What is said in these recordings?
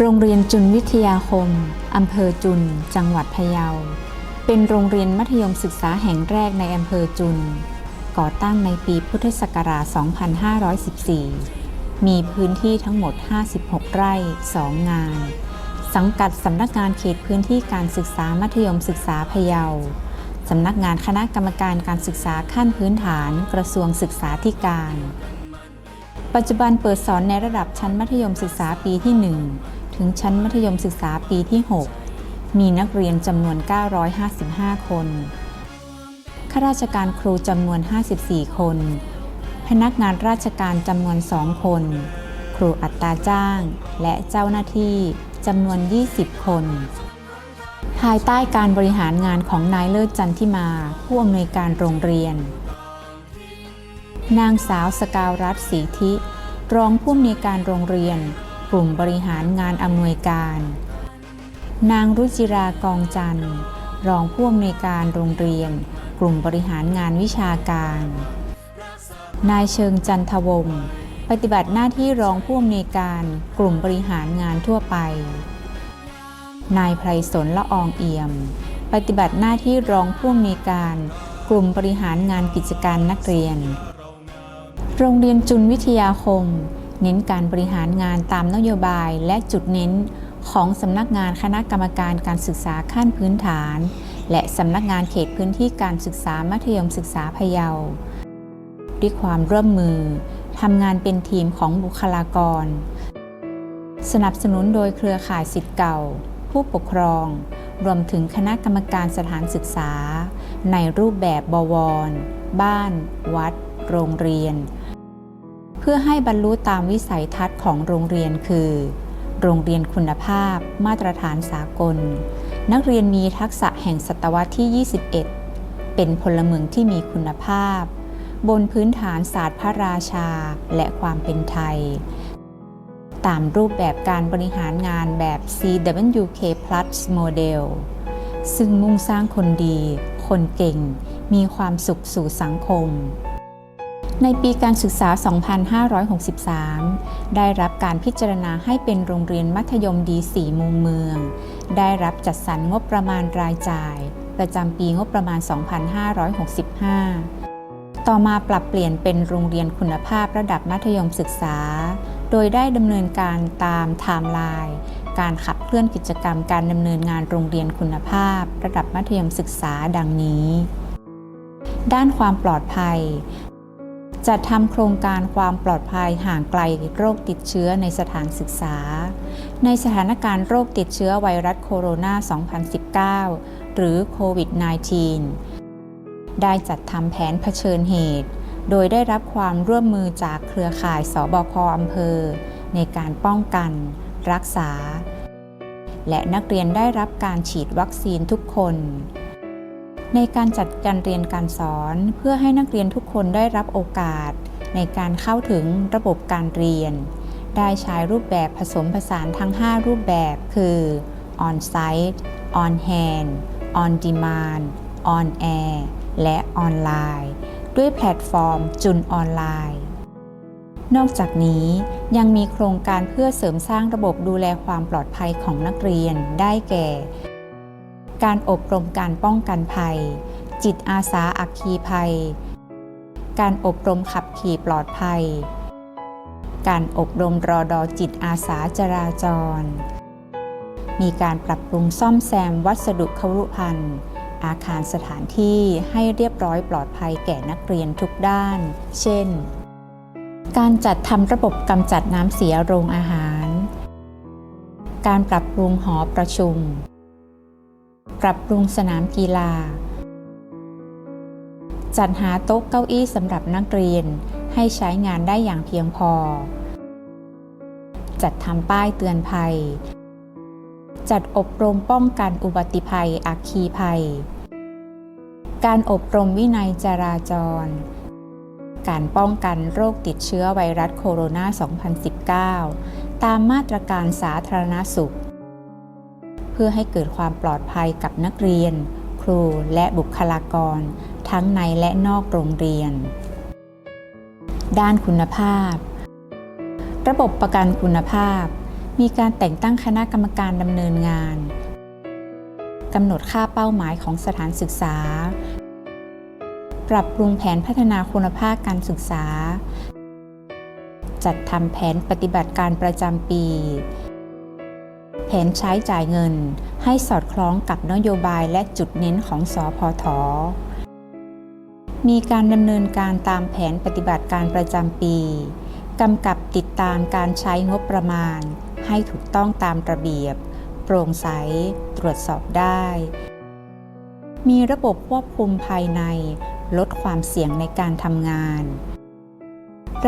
โรงเรียนจุนวิทยาคม อำเภอจุน จังหวัดพะเยา เป็นโรงเรียนมัธยมศึกษาแห่งแรกในอำเภอจุน ก่อตั้งในปีพุทธศักราช 2514 มีพื้นที่ทั้งหมด 56 ไร่ 2 งาน สังกัดสำนักงานเขตพื้นที่การศึกษามัธยมศึกษาพะเยา สำนักงานคณะกรรมการการศึกษาขั้นพื้นฐาน กระทรวงศึกษาธิการ ปัจจุบันเปิดสอนในระดับชั้นมัธยมศึกษาปีที่ 1 ถึงชั้นมัธยมศึกษาปีที่ 6 มีนักเรียนจำนวน 955 คน ข้าราชการครูจำนวน 54 คน พนักงานราชการจำนวน 2 คน ครูอัตราจ้าง และเจ้าหน้าที่จำนวน 20 คน ภายใต้การบริหารงานของนายเลิศจันทิมา ผู้อำนวยการโรงเรียน นางสาวสกาวรัตศรีธิ รองผู้อำนวยการโรงเรียน กลุ่มบริหารงานอำนวยการ นางรุจิรากองจันทร์ รองผู้อำนวยการโรงเรียน กลุ่มบริหารงานวิชาการ นายเชิงจันทวงศ์ปฏิบัติหน้าที่รองผู้อำนวยการกลุ่มบริหารงานทั่วไป นายไพรสนละอองเอี่ยม ปฏิบัติหน้าที่รองผู้อำนวยการ กลุ่มบริหารงานกิจการนักเรียน โรงเรียนจุนวิทยาคม เน้นการบริหารงานตามนโยบายและจุดเน้นของสำนักงานคณะกรรมการการศึกษาขั้นพื้นฐาน และสำนักงานเขตพื้นที่การศึกษามัธยมศึกษาพะเยา ด้วยความร่วมมือทำงานเป็นทีมของบุคลากร สนับสนุนโดยเครือข่ายสิทธิ์เก่า ผู้ปกครอง รวมถึงคณะกรรมการสถานศึกษา ในรูปแบบบวร บ้าน วัด โรงเรียน พื่อให้บรรลุตามวิสัยทัศน์ของโรงเรียนคือ โรงเรียนคุณภาพ มาตรฐานสากล นักเรียนมีทักษะแห่งศตวรรษที่ 21 เป็นพลเมืองที่มีคุณภาพ บนพื้นฐานศาสตร์พระราชาและความเป็นไทย ตามรูปแบบการบริหารงานแบบ CWK Plus Model ซึ่งมุ่งสร้างคนดี คนเก่ง มีความสุขสู่สังคม ในปีการศึกษา 2563 ได้รับการพิจารณาให้เป็นโรงเรียนมัธยมดี4มุมเมือง ได้รับจัดสรรงบประมาณรายจ่าย ประจำปีงบประมาณ 2565 ต่อมาปรับเปลี่ยนเป็นโรงเรียนคุณภาพระดับมัธยมศึกษา โดยได้ดำเนินการตามไทม์ไลน์การขับเคลื่อนกิจกรรมการดำเนินงานโรงเรียนคุณภาพ ระดับมัธยมศึกษาดังนี้ ด้านความปลอดภัย จัดทำโครงการความปลอดภัยห่างไกลโรคติดเชื้อในสถานศึกษา ในสถานการณ์โรคติดเชื้อไวรัสโคโรนา 2019 หรือโควิด -19 ได้จัดทำแผนเผชิญเหตุ โดยได้รับความร่วมมือจากเครือข่ายสบคอำเภอ ในการป้องกัน รักษา และนักเรียนได้รับการฉีดวัคซีนทุกคน ในการจัดการเรียนการสอนเพื่อให้นักเรียนทุกคนได้รับโอกาส ในการเข้าถึงระบบการเรียน ได้ใช้รูปแบบผสมผสานทั้ง 5 รูปแบบคือ On-site On-hand On-demand On-air และออนไลน์ ด้วยแพลตฟอร์มจุนออนไลน์นอกจากนี้ยังมีโครงการเพื่อเสริมสร้างระบบดูแลความปลอดภัยของนักเรียนได้แก่ การอบรมการป้องกันภัย จิตอาสาอัคคีภัย การอบรมขับขี่ปลอดภัย การอบรมรอดอจิตอาสาจราจร มีการปรับปรุงซ่อมแซมวัสดุครุภัณฑ์อาคารสถานที่ให้เรียบร้อยปลอดภัยแก่นักเรียนทุกด้าน เช่น การจัดทำระบบกำจัดน้ำเสียโรงอาหาร การปรับปรุงหอประชุม ปรับปรุงสนามกีฬา จัดหาโต๊ะเก้าอี้สำหรับนักเรียนให้ใช้งานได้อย่างเพียงพอ จัดทำป้ายเตือนภัย จัดอบรมป้องกันอุบัติภัยอัคคีภัย การอบรมวินัยจราจร การป้องกันโรคติดเชื้อไวรัสโคโรนา 2019 ตามมาตรการสาธารณสุข เพื่อให้เกิดความปลอดภัยกับนักเรียน ครูและบุคลากร ทั้งในและนอกโรงเรียน ด้านคุณภาพ ระบบประกันคุณภาพ มีการแต่งตั้งคณะกรรมการดำเนินงานกำหนดค่าเป้าหมายของสถานศึกษา ปรับปรุงแผนพัฒนาคุณภาพการศึกษา จัดทำแผนปฏิบัติการประจำปี แผนใช้จ่ายเงิน ให้สอดคล้องกับนโยบายและจุดเน้นของสอพอทมีการดำเนินการตามแผนปฏิบัติการประจำปีกำกับติดตามการใช้งบประมาณ ให้ถูกต้องตามระเบียบ โปร่งใส ตรวจสอบได้ มีระบบควบคุมภายใน ลดความเสี่ยงในการทำงาน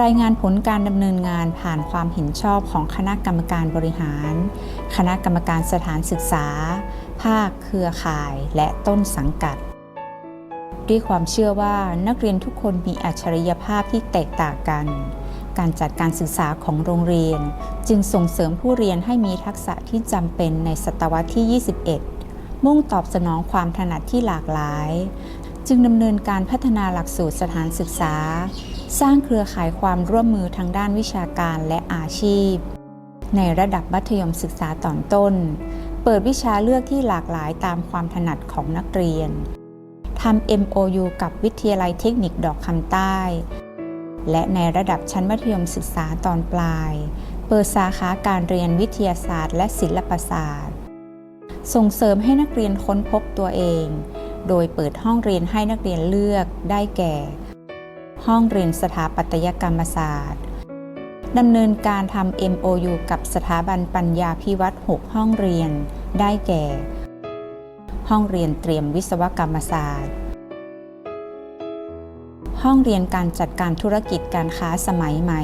รายงานผลการดำเนินงานผ่านความเห็นชอบของคณะกรรมการบริหาร คณะกรรมการสถานศึกษา ภาคเครือข่าย และต้นสังกัด ด้วยความเชื่อว่านักเรียนทุกคนมีอัจฉริยภาพที่แตกต่างกัน การจัดการศึกษาของโรงเรียน จึงส่งเสริมผู้เรียนให้มีทักษะที่จำเป็นในศตวรรษที่ 21 มุ่งตอบสนองความถนัดที่หลากหลาย จึงดำเนินการพัฒนาหลักสูตรสถานศึกษา สร้างเครือข่ายความร่วมมือทางด้านวิชาการและอาชีพ ในระดับมัธยมศึกษาตอนต้น เปิดวิชาเลือกที่หลากหลายตามความถนัดของนักเรียนทำ MOU กับวิทยาลัยเทคนิคดอกคำใต้ และในระดับชั้นมัธยมศึกษาตอนปลาย เปิดสาขาการเรียนวิทยาศาสตร์ และศิลปศาสตร์ ส่งเสริมให้นักเรียนค้นพบตัวเอง โดยเปิดห้องเรียนให้นักเรียนเลือกได้แก่ ห้องเรียนสถาปัตยกรรมศาสตร์ดำเนินการทำ MOU กับสถาบันปัญญาพิวัตร6ห้องเรียน ได้แก่ ห้องเรียนเตรียมวิศวกรรมศาสตร์ ห้องเรียนการจัดการธุรกิจการค้าสมัยใหม่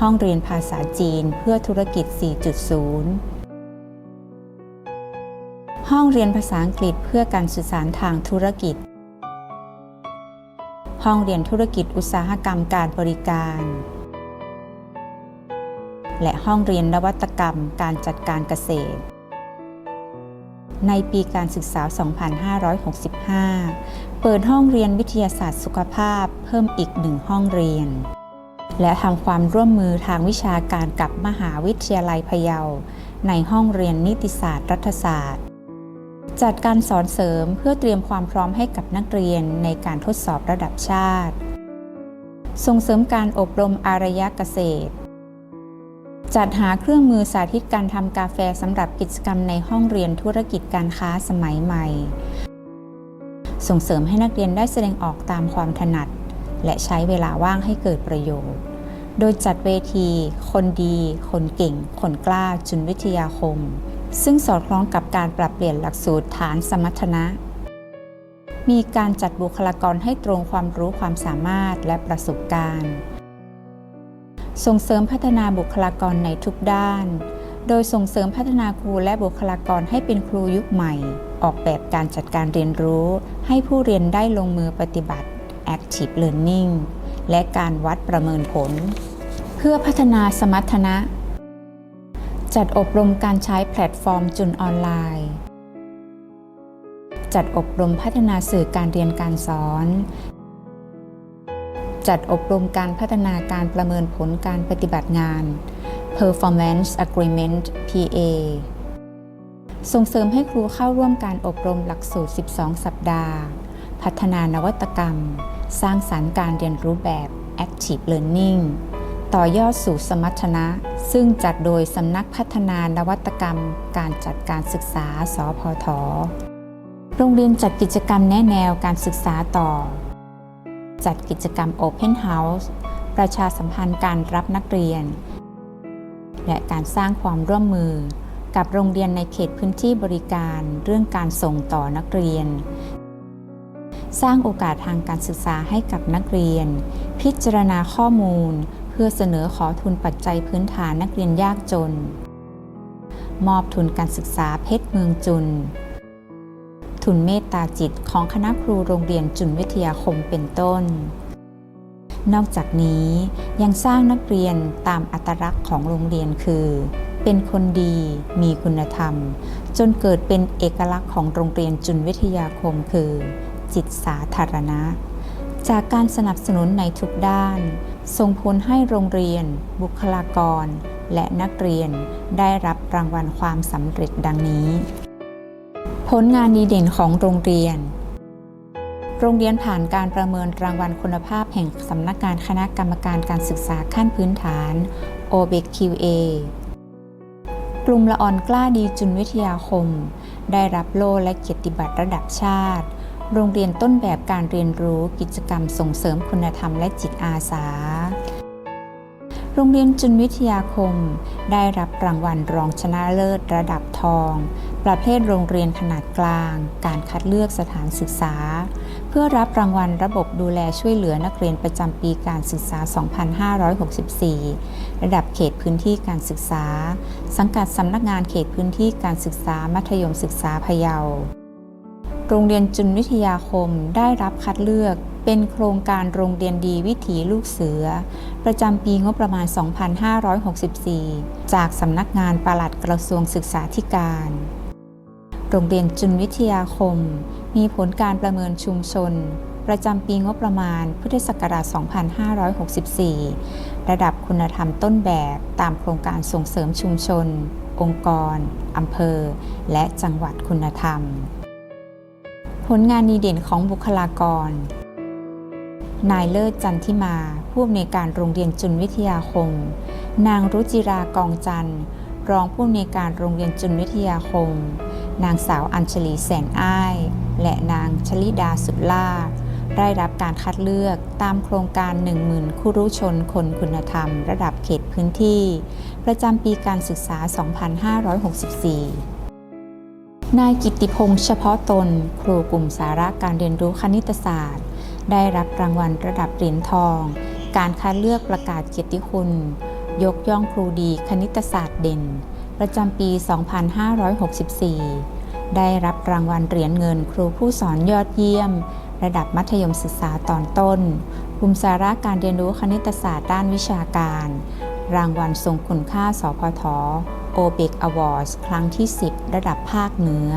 ห้องเรียนภาษาจีนเพื่อธุรกิจ 4.0 ห้องเรียนภาษาอังกฤษเพื่อการสื่อสารทางธุรกิจ ห้องเรียนธุรกิจอุตสาหกรรมการบริการ และห้องเรียนนวัตกรรมการจัดการเกษตร ในปีการศึกษา 2565 เปิดห้องเรียนวิทยาศาสตร์สุขภาพเพิ่มอีกหนึ่งห้องเรียน และทำความร่วมมือทางวิชาการกับมหาวิทยาลัยพะเยาในห้องเรียนนิติศาสตร์รัฐศาสตร์ จัดการสอนเสริมเพื่อเตรียมความพร้อมให้กับนักเรียนในการทดสอบระดับชาติ ส่งเสริมการอบรมอารยเกษตร จัดหาเครื่องมือสาธิตการทำกาแฟสำหรับกิจกรรมในห้องเรียนธุรกิจการค้าสมัยใหม่ ส่งเสริมให้นักเรียนได้แสดงออกตามความถนัด และใช้เวลาว่างให้เกิดประโยชน์ โดยจัดเวที คนดี คนเก่ง คนกล้า จุนวิทยาคม ซึ่งสอดคล้องกับการปรับเปลี่ยนหลักสูตรฐานสมรรถนะ มีการจัดบุคลากรให้ตรงความรู้ความสามารถและประสบการณ์ ส่งเสริมพัฒนาบุคลากรในทุกด้าน โดยส่งเสริมพัฒนาครูและบุคลากรให้เป็นครูยุคใหม่ ออกแบบการจัดการเรียนรู้ ให้ผู้เรียนได้ลงมือปฏิบัติ Active Learning และการวัดประเมินผล เพื่อพัฒนาสมรรถนะ จัดอบรมการใช้แพลตฟอร์มจุนออนไลน์ จัดอบรมพัฒนาสื่อการเรียนการสอน จัดอบรมการพัฒนาการประเมินผลการปฏิบัติงาน Performance Agreement PA ส่งเสริมให้ครูเข้าร่วมการอบรมหลักสูตร 12 สัปดาห์ พัฒนานวัตกรรม สร้างสารรค์การเรียนรู้แบบ Active Learning ต่อยอดสู่สมรรถนะ ซึ่งจัดโดยสำนักพัฒนานวัตกรรม การจัดการศึกษา สพท โรงเรียนจัดกิจกรรมแนแนวการศึกษาต่อ จัดกิจกรรม Open House ประชาสัมพันธ์การรับนักเรียน และการสร้างความร่วมมือกับโรงเรียนในเขตพื้นที่บริการเรื่องการส่งต่อนักเรียน สร้างโอกาสทางการศึกษาให้กับนักเรียน พิจารณาข้อมูล พื่อเสนอขอทุนปัจจัยพื้นฐานนักเรียนยากจน มอบทุนการศึกษาเพชรเมืองจุน ทุนเมตตาจิตของคณะครูโรงเรียนจุนวิทยาคมเป็นต้น นอกจากนี้ยังสร้างนักเรียนตามอัตลักษณ์ของโรงเรียนคือ เป็นคนดีมีคุณธรรม จนเกิดเป็นเอกลักษณ์ของโรงเรียนจุนวิทยาคมคือ จิตสาธารณะ จากการสนับสนุนในทุกด้าน ส่งผลให้โรงเรียน บุคลากร และนักเรียนได้รับรางวัลความสำเร็จดังนี้ ผลงานดีเด่นของโรงเรียน โรงเรียนผ่านการประเมินรางวัลคุณภาพแห่งสำนักงานคณะกรรมการการศึกษาขั้นพื้นฐาน OBQA กลุ่มละอ่อนกล้าดีจุนวิทยาคม ได้รับโล่และเกียรติบัตรระดับชาติ โรงเรียนต้นแบบการเรียนรู้กิจกรรมส่งเสริมคุณธรรมและจิตอาสา โรงเรียนจุนวิทยาคม ได้รับรางวัลรองชนะเลิศระดับทอง ประเภทโรงเรียนขนาดกลาง การคัดเลือกสถานศึกษา เพื่อรับรางวัลระบบดูแลช่วยเหลือนักเรียนประจำปีการศึกษา 2564 ระดับเขตพื้นที่การศึกษา สังกัดสำนักงานเขตพื้นที่การศึกษามัธยมศึกษาพะเยาโรงเรียนจุนวิทยาคมได้รับคัดเลือก เป็นโครงการโรงเรียนดีวิถีลูกเสือ ประจำปีงบประมาณ 2564 จากสำนักงานปลัดกระทรวงศึกษาธิการ โรงเรียนจุนวิทยาคม มีผลการประเมินชุมชน ประจำปีงบประมาณพุทธศักราช 2564 ระดับคุณธรรมต้นแบบตามโครงการส่งเสริมชุมชน องค์กรอำเภอ และจังหวัดคุณธรรม ผลงานดีเด่นของบุคลากร นายเลิศจันทิมา ผู้อำนวยการโรงเรียนจุนวิทยาคม นางรุจิรากองจันทร์ รองผู้อำนวยการโรงเรียนจุนวิทยาคม นางสาวอัญชลีแสนอ้าย และนางชลิดาสุดลาภได้รับการคัดเลือกตามโครงการ 10,000คุรุชนคนคุณธรรม ระดับเขตพื้นที่ ประจำปีการศึกษา 2564นายกิติพงษ์เฉพาะตน ครูกลุ่มสาระการเรียนรู้คณิตศาสตร์ ได้รับรางวัลระดับเหรียญทอง การคัดเลือกประกาศเกียรติคุณ ยกย่องครูดีคณิตศาสตร์เด่น ประจำปี 2564 ได้รับรางวัลเหรียญเงินครูผู้สอนยอดเยี่ยม ระดับมัธยมศึกษาตอนต้นกลุ่มสาระการเรียนรู้คณิตศาสตร์ด้านวิชาการ รางวัลทรงคุณค่า สพทโอเบกอวอร์สครั้งที่ 10 ระดับภาคเหนือ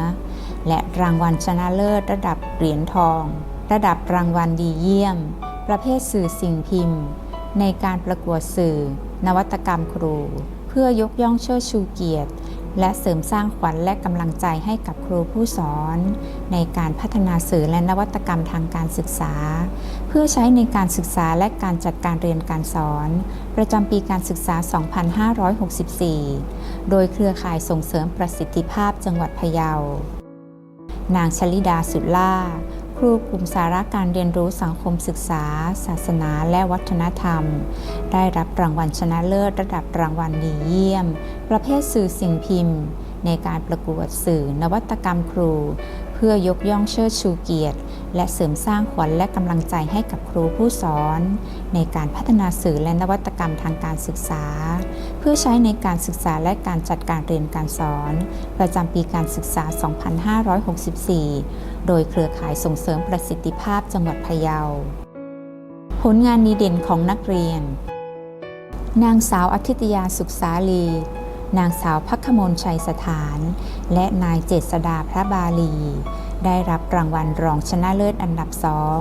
และรางวัลชนะเลิศระดับเหรียญทอง ระดับรางวัลดีเยี่ยม ประเภทสื่อสิ่งพิมพ์ ในการประกวดสื่อ นวัตกรรมครู เพื่อยกย่องเชิดชูเกียรติ และเสริมสร้างขวัญและกำลังใจให้กับครูผู้สอน ในการพัฒนาสื่อและนวัตกรรมทางการศึกษา เพื่อใช้ในการศึกษาและการจัดการเรียนการสอน ประจำปีการศึกษา 2564 โดยเครือข่ายส่งเสริมประสิทธิภาพจังหวัดพะเยานางชลิดาสุดล่า ครูกลุ่มสาระการเรียนรู้สังคมศึกษา ศาสนาและวัฒนธรรม ได้รับรางวัลชนะเลิศระดับรางวัลดีเยี่ยม ประเภทสื่อสิ่งพิมพ์ ในการประกวดสื่อนวัตกรรมครู เพื่อยกย่องเชิดชูเกียรติ และเสริมสร้างขวัญและกำลังใจให้กับครูผู้สอน ในการพัฒนาสื่อและนวัตกรรมทางการศึกษา เพื่อใช้ในการศึกษาและการจัดการเรียนการสอน ประจำปีการศึกษา 2564 โดยเครือข่ายส่งเสริมประสิทธิภาพจังหวัดพะเยา ผลงานดีเด่นของนักเรียน นางสาวอาทิตยาสุขสาลีนางสาวพักขมลชัยสถาน และนายเจษดาพระบาลี ได้รับรางวัลรองชนะเลิศอันดับสอง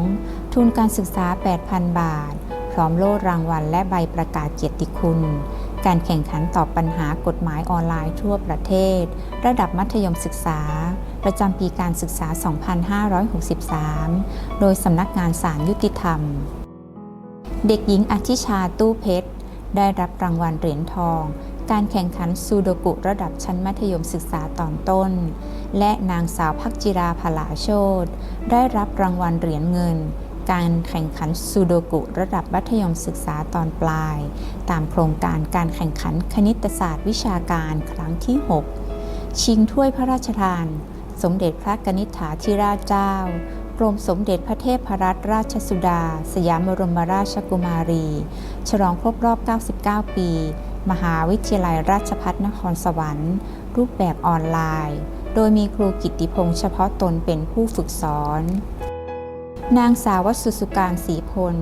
ทุนการศึกษา 8,000 บาท พร้อมโล่รางวัลและใบประกาศเกียรติคุณ การแข่งขันตอบปัญหากฎหมายออนไลน์ทั่วประเทศ ระดับมัธยมศึกษา ประจำปีการศึกษา 2563 โดยสำนักงานศาลยุติธรรม เด็กหญิงอธิชาตู้เพชร ได้รับรางวัลเหรียญทอง การแข่งขันซูโดกุระดับชั้นมัธยมศึกษาตอนต้น และนางสาวพักจิราพลาโชตได้รับรางวัลเหรียญเงิน การแข่งขันซูโดกุระดับมัธยมศึกษาตอนปลาย ตามโครงการการแข่งขันคณิตศาสตร์วิชาการครั้งที่ 6 ชิงถ้วยพระราชทาน สมเด็จพระกนิษฐาธิราชเจ้ากรมสมเด็จพระเทพรัตนราชสุดา สยามบรมราชกุมารี ฉลองครบรอบ 99 ปี มหาวิทยาลัยราชภัฏนครสวรรค์ รูปแบบออนไลน์ โดยมีครูกิตติพงษ์เฉพาะตนเป็นผู้ฝึกสอน นางสาววสุสุการศรีพล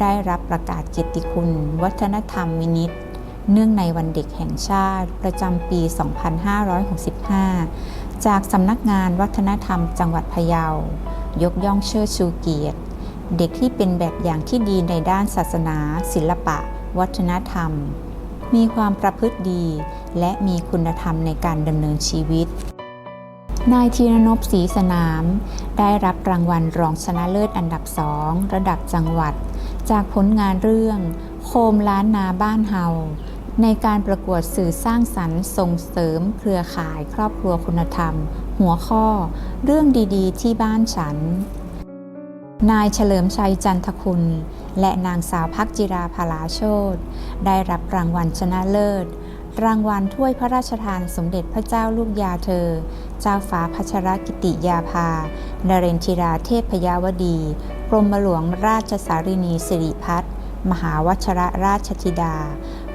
ได้รับประกาศเกียรติคุณ วัฒนธรรมวินิตเนื่องในวันเด็กแห่งชาติประจำปี 2565 จากสำนักงานวัฒนธรรมจังหวัดพะเยา ยกย่องเชิดชูเกียรติ เด็กที่เป็นแบบอย่างที่ดีในด้านศาสนา ศิลปะ วัฒนธรรม มีความประพฤติดี และมีคุณธรรมในการดำเนินชีวิต นายธีรนพศรีสนาม ได้รับรางวัลรองชนะเลิศอันดับสองระดับจังหวัด จากผลงานเรื่อง โคมล้านนาบ้านเฮาในการประกวดสื่อสร้างสรรค์ส่งเสริมเครือข่ายครอบครัวคุณธรรม หัวข้อ เรื่องดีๆ ที่บ้านฉัน นายเฉลิมชัยจันทคุณ และนางสาวพักจิราภาลาโชตได้รับรางวัลชนะเลิศ รางวัลถ้วยพระราชทานสมเด็จพระเจ้าลูกยาเธอ เจ้าฟ้าพัชรกิติยาภานเรนทิราเทพยาวดี กรมหลวงราชสารินีสิริพัฒน์มหาวชรราชธิดา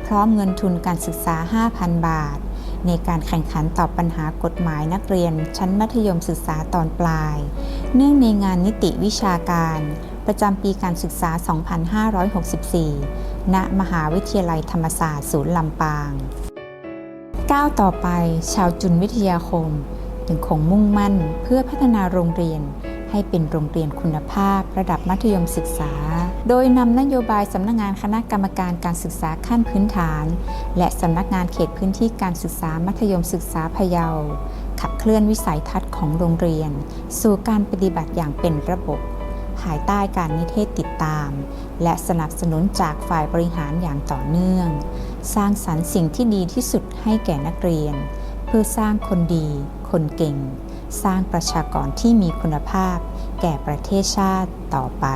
พร้อมเงินทุนการศึกษา 5,000 บาท ในการแข่งขันตอบปัญหากฎหมายนักเรียน ชั้นมัธยมศึกษาตอนปลาย เนื่องในงานนิติวิชาการ ประจำปีการศึกษา 2564 ณ มหาวิทยาลัยธรรมศาสตร์ศูนย์ลำปางก้าวต่อไป ชาวจุนวิทยาคมยังคงมุ่งมั่นเพื่อพัฒนาโรงเรียน ให้เป็นโรงเรียนคุณภาพระดับมัธยมศึกษา โดยนำนโยบายสำนักงานคณะกรรมการการศึกษาขั้นพื้นฐาน และสำนักงานเขตพื้นที่การศึกษามัธยมศึกษาพะเยา ขับเคลื่อนวิสัยทัศน์ของโรงเรียน สู่การปฏิบัติอย่างเป็นระบบ ภายใต้การนิเทศติดตาม และสนับสนุนจากฝ่ายบริหารอย่างต่อเนื่อง สร้างสรรค์สิ่งที่ดีที่สุดให้แก่นักเรียน เพื่อสร้างคนดี คนเก่ง สร้างประชากรที่มีคุณภาพ แก่ประเทศชาติต่อไป